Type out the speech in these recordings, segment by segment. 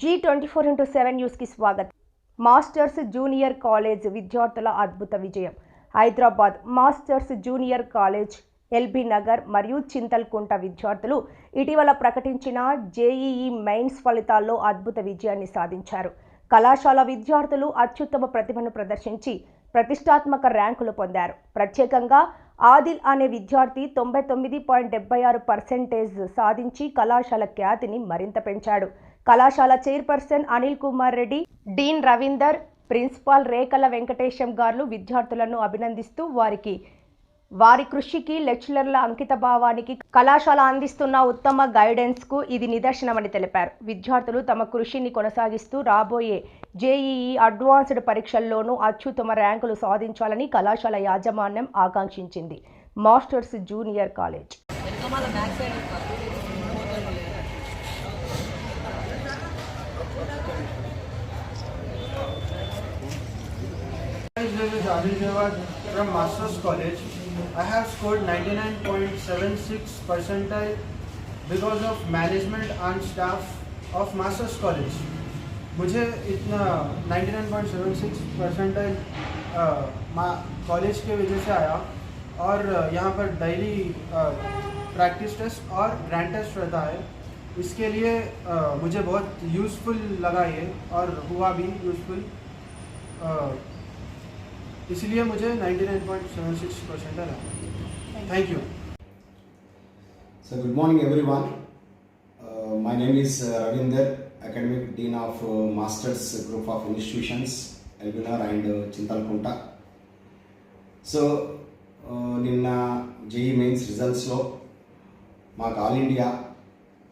Zee twenty four into seven న్యూస్కి స్వాగతం. Masters junior college విద్యార్థుల అద్భుత విజయం. Hyderabad Masters junior college LB Nagar మరియు చింతల్కుంట విద్యార్థులు ఇటీవల ప్రకటించిన జేఈఈ మెయిన్స్ ఫలితాల్లో అద్భుత విజయాన్ని సాధించారు. కళాశాల విద్యార్థులు అత్యుత్తమ ప్రతిభను ప్రదర్శించి ప్రతిష్టాత్మక ర్యాంకులు పొందారు. ప్రత్యేకంగా ఆదిల్ అనే విద్యార్థి తొంభై తొమ్మిది పాయింట్ డెబ్బై ఆరు పర్సెంటేజ్ సాధించి కళాశాల ఖ్యాతిని మరింత పెంచాడు. కళాశాల chairperson Anil Kumar Reddy dean Ravinder principal Rekala Venkatesham గారు విద్యార్థులను అభినందిస్తూ వారికి వారి కృషికి లెక్చరర్ల అంకిత భావానికి కళాశాల అందిస్తున్న ఉత్తమ గైడెన్స్కు ఇది నిదర్శనమని తెలిపారు. విద్యార్థులు తమ కృషిని కొనసాగిస్తూ రాబోయే జేఈఈ అడ్వాన్స్డ్ పరీక్షల్లోనూ అత్యుత్తమ ర్యాంకులు సాధించాలని కళాశాల యాజమాన్యం ఆకాంక్షించింది. Masters junior college. My name is Adil Jawad from Masters College. I have scored 99.76 percentile because of management and staff of Masters College. मुझे इतना 99.76 परसेंटाइल कॉलेज के वजह से आया और यहाँ पर डेली प्रैक्टिस टेस्ट और ग्रैंड टेस्ट रहता है इसके लिए अ, मुझे बहुत यूज़फुल लगा ये और हुआ भी यूज़फुल इसलिए मुझे 99.76 परसेंट आया thank you So good morning everyone. Uh, my name is uh, Ravinder, Academic Dean of uh, Masters Group of Institutions, Elbinar and uh, Chintalkunta. So నిన్న జేఈ మెయిన్స్ రిజల్ట్స్లో మాకు all India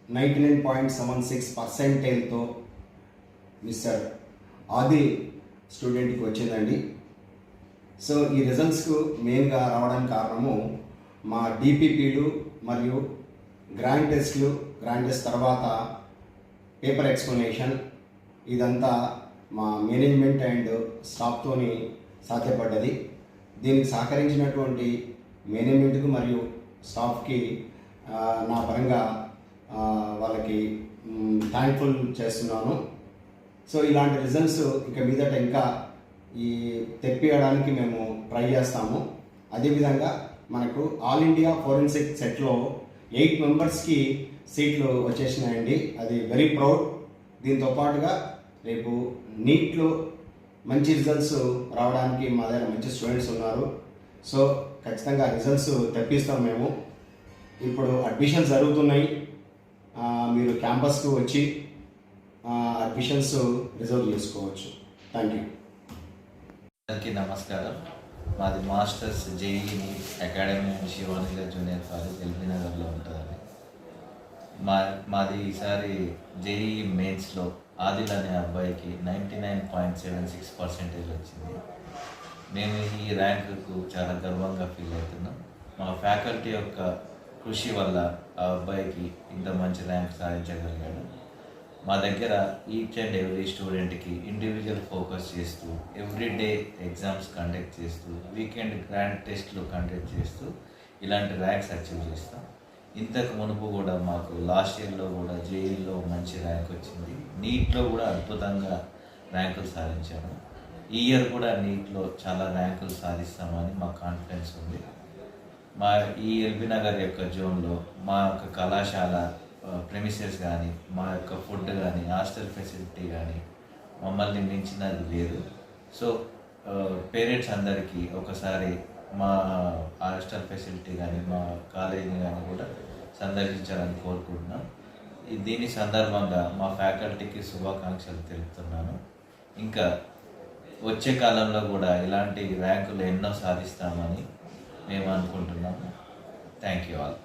ninety nine point seven six పర్సెంటేజ్తో mister Adil స్టూడెంట్కి వచ్చిందండి so ఈ రిజల్ట్స్కు మెయిన్గా రావడానికి కారణము మా డిపిపిలు మరియు గ్రాండ్ టెస్ట్లు గ్రాండ్ టెస్ట్ తర్వాత పేపర్ ఎక్స్ప్లెనేషన్ ఇదంతా మా మేనేజ్మెంట్ అండ్ స్టాఫ్తోని సాధ్యపడ్డది. దీనికి సహకరించినటువంటి మేనేజ్మెంట్కు మరియు స్టాఫ్కి నా పరంగా వాళ్ళకి థ్యాంక్ఫుల్ చేస్తున్నాను. సో ఇలాంటి రిజల్ట్స్ ఇక మీదట ఇంకా ఈ తెప్పియడానికి మేము ట్రై చేస్తాము. అదేవిధంగా మనకు ఆల్ ఇండియా ఫోరెన్సిక్ సెట్లో ఎయిట్ మెంబర్స్కి సీట్లు వచ్చేసినాయండి. అది వెరీ ప్రౌడ్ దీంతో పాటుగా రేపు నీట్లో మంచి రిజల్ట్స్ రావడానికి మా దగ్గర మంచి స్టూడెంట్స్ ఉన్నారు. సో ఖచ్చితంగా రిజల్ట్స్ తెప్పిస్తాం మేము. ఇప్పుడు అడ్మిషన్స్ జరుగుతున్నాయి. మీరు క్యాంపస్కు వచ్చి అడ్మిషన్స్ రిజర్వ్ చేసుకోవచ్చు. థ్యాంక్ యూ అందరికీ నమస్కారం. మాది మాస్టర్స్ జేఈ అకాడమీ అండ్ శివానిల జూనియర్ కాలేజ్ ఎల్బీ నగర్లో ఉంటుందండి. మా మాది ఈసారి జేఈ మెయిన్స్లో ఆదిల్ అనే అబ్బాయికి ninety nine point seven six percentage వచ్చింది. మేము ఈ ర్యాంకుకు చాలా గర్వంగా ఫీల్ అవుతున్నాం. మా ఫ్యాకల్టీ యొక్క కృషి వల్ల ఆ అబ్బాయికి ఇంత మంచి ర్యాంక్ సాధించగలిగాడు. మా దగ్గర ఈచ్ అండ్ ఎవ్రీ స్టూడెంట్కి ఇండివిజువల్ ఫోకస్ చేస్తూ ఎవ్రీ డే ఎగ్జామ్స్ కండక్ట్ చేస్తూ వీకెండ్ గ్రాండ్ టెస్ట్లు కండక్ట్ చేస్తూ ఇలాంటి ర్యాంక్స్ అచీవ్ చేస్తాం. ఇంతకు మునుపు కూడా మాకు లాస్ట్ ఇయర్లో కూడా జేఈలో మంచి ర్యాంక్ వచ్చింది. నీట్లో కూడా అద్భుతంగా ర్యాంకులు సాధించాము. ఈ ఇయర్ కూడా నీట్లో చాలా ర్యాంకులు సాధిస్తామని మాకు కాన్ఫిడెన్స్ ఉంది. మా ఈ ఎల్బీ నగర్ యొక్క జోన్లో మా యొక్క కళాశాల ప్రెమిసెస్ కానీ మా యొక్క ఫుడ్ కానీ హాస్టల్ ఫెసిలిటీ కానీ మమ్మల్ని మించినది లేదు. సో పేరెంట్స్ అందరికీ ఒకసారి మా హాస్టల్ ఫెసిలిటీ కానీ మా కాలేజీని కానీ కూడా సందర్శించాలని కోరుకుంటున్నాం. దీని సందర్భంగా మా ఫ్యాకల్టీకి శుభాకాంక్షలు తెలుపుతున్నాను. ఇంకా వచ్చే కాలంలో కూడా ఇలాంటి ర్యాంకులు ఎన్నో సాధిస్తామని మేము అనుకుంటున్నాము. Thank you all